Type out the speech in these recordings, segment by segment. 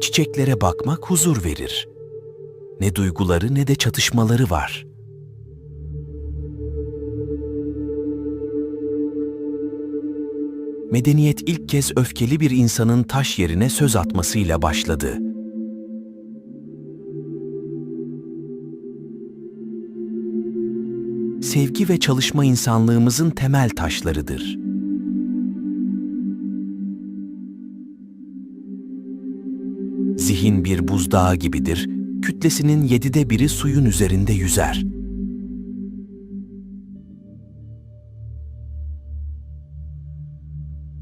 Çiçeklere bakmak huzur verir. Ne duyguları ne de çatışmaları var. Medeniyet ilk kez öfkeli bir insanın taş yerine söz atmasıyla başladı. Sevgi ve çalışma insanlığımızın temel taşlarıdır. Zihin bir buzdağı gibidir, kütlesinin yedide biri suyun üzerinde yüzer.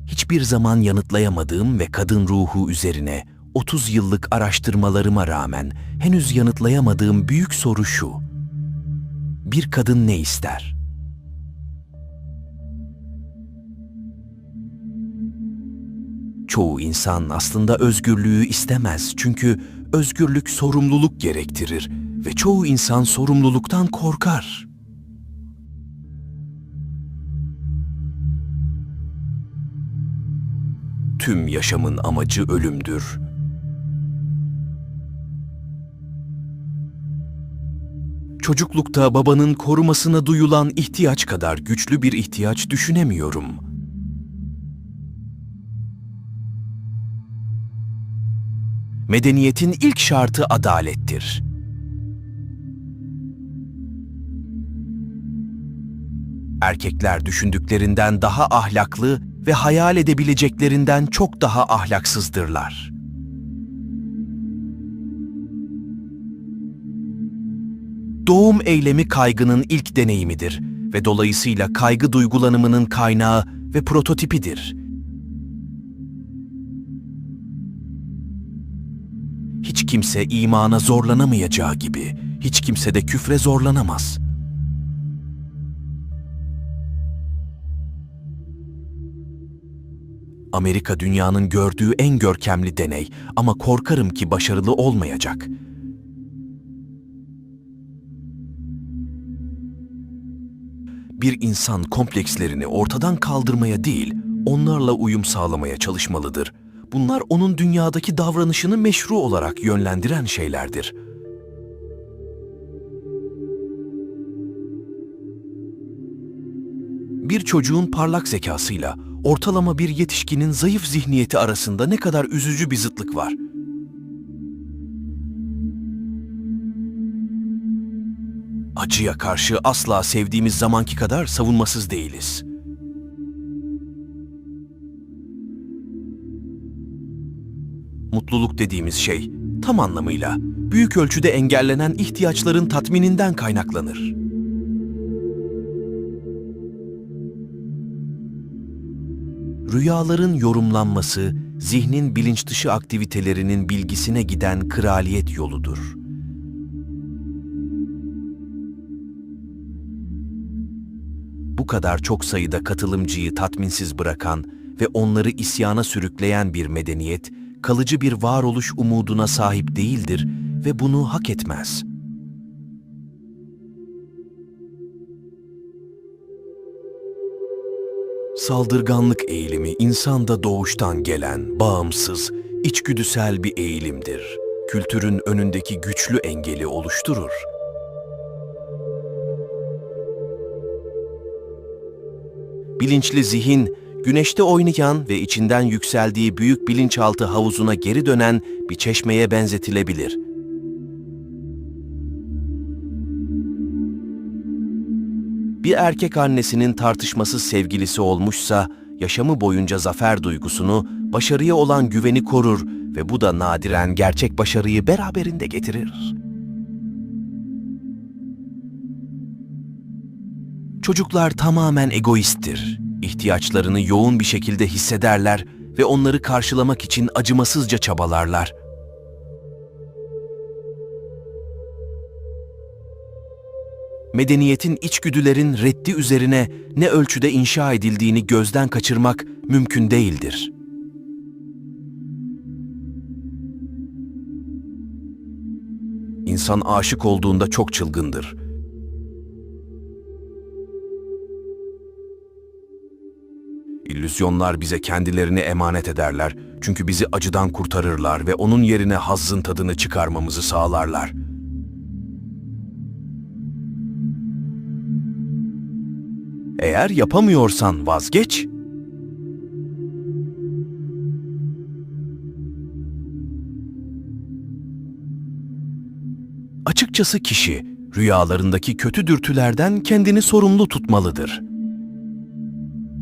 Hiçbir zaman yanıtlayamadığım ve kadın ruhu üzerine 30 yıllık araştırmalarıma rağmen henüz yanıtlayamadığım büyük soru şu. Bir kadın ne ister? Çoğu insan aslında özgürlüğü istemez çünkü özgürlük sorumluluk gerektirir ve çoğu insan sorumluluktan korkar. Tüm yaşamın amacı ölümdür. Çocuklukta babanın korumasına duyulan ihtiyaç kadar güçlü bir ihtiyaç düşünemiyorum. Medeniyetin ilk şartı adalettir. Erkekler düşündüklerinden daha ahlaklı ve hayal edebileceklerinden çok daha ahlaksızdırlar. Doğum eylemi kaygının ilk deneyimidir ve dolayısıyla kaygı duygulanımının kaynağı ve prototipidir. Hiç kimse imana zorlanamayacağı gibi, hiç kimse de küfre zorlanamaz. Amerika dünyanın gördüğü en görkemli deney ama korkarım ki başarılı olmayacak. Bir insan komplekslerini ortadan kaldırmaya değil, onlarla uyum sağlamaya çalışmalıdır. Bunlar onun dünyadaki davranışını meşru olarak yönlendiren şeylerdir. Bir çocuğun parlak zekasıyla ortalama bir yetişkinin zayıf zihniyeti arasında ne kadar üzücü bir zıtlık var. Acıya karşı asla sevdiğimiz zamanki kadar savunmasız değiliz. Mutluluk dediğimiz şey tam anlamıyla büyük ölçüde engellenen ihtiyaçların tatmininden kaynaklanır. Rüyaların yorumlanması, zihnin bilinç dışı aktivitelerinin bilgisine giden kraliyet yoludur. Bu kadar çok sayıda katılımcıyı tatminsiz bırakan ve onları isyana sürükleyen bir medeniyet, kalıcı bir varoluş umuduna sahip değildir ve bunu hak etmez.'' Saldırganlık eğilimi insanda doğuştan gelen, bağımsız, içgüdüsel bir eğilimdir. Kültürün önündeki güçlü engeli oluşturur. Bilinçli zihin, güneşte oynayan ve içinden yükseldiği büyük bilinçaltı havuzuna geri dönen bir çeşmeye benzetilebilir. Bir erkek annesinin tartışmasız sevgilisi olmuşsa, yaşamı boyunca zafer duygusunu, başarıya olan güveni korur ve bu da nadiren gerçek başarıyı beraberinde getirir. Çocuklar tamamen egoisttir. İhtiyaçlarını yoğun bir şekilde hissederler ve onları karşılamak için acımasızca çabalarlar. medeniyetin içgüdülerin reddi üzerine ne ölçüde inşa edildiğini gözden kaçırmak mümkün değildir. İnsan aşık olduğunda çok çılgındır. İllüzyonlar bize kendilerini emanet ederler. Çünkü bizi acıdan kurtarırlar ve onun yerine hazzın tadını çıkarmamızı sağlarlar. Eğer yapamıyorsan vazgeç. Açıkçası kişi rüyalarındaki kötü dürtülerden kendini sorumlu tutmalıdır.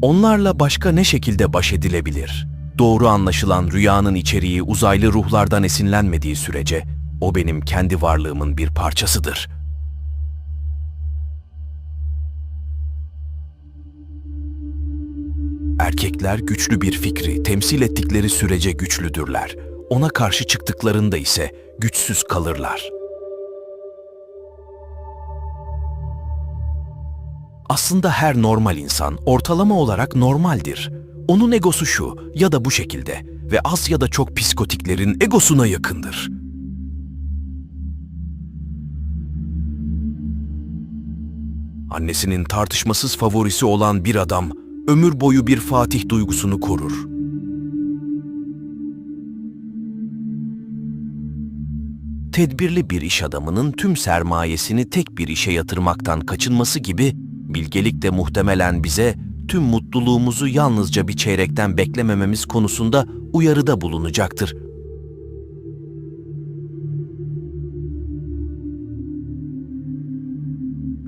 Onlarla başka ne şekilde baş edilebilir? Doğru anlaşılan rüyanın içeriği uzaylı ruhlardan esinlenmediği sürece o benim kendi varlığımın bir parçasıdır. Erkekler güçlü bir fikri temsil ettikleri sürece güçlüdürler. Ona karşı çıktıklarında ise güçsüz kalırlar. Aslında her normal insan ortalama olarak normaldir. Onun egosu şu ya da bu şekilde ve az ya da çok psikotiklerin egosuna yakındır. Annesinin tartışmasız favorisi olan bir adam ömür boyu bir fatih duygusunu korur. Tedbirli bir iş adamının tüm sermayesini tek bir işe yatırmaktan kaçınması gibi bilgelik de muhtemelen bize tüm mutluluğumuzu yalnızca bir çeyrekten beklemememiz konusunda uyarıda bulunacaktır.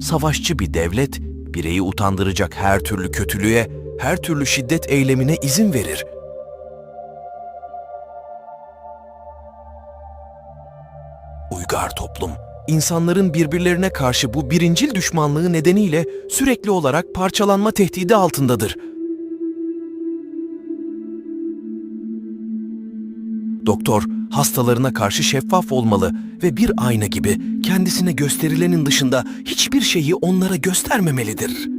Savaşçı bir devlet, bireyi utandıracak her türlü kötülüğe, her türlü şiddet eylemine izin verir. Uygar toplum, insanların birbirlerine karşı bu birincil düşmanlığı nedeniyle sürekli olarak parçalanma tehdidi altındadır. Doktor, hastalarına karşı şeffaf olmalı ve bir ayna gibi kendisine gösterilenin dışında hiçbir şeyi onlara göstermemelidir.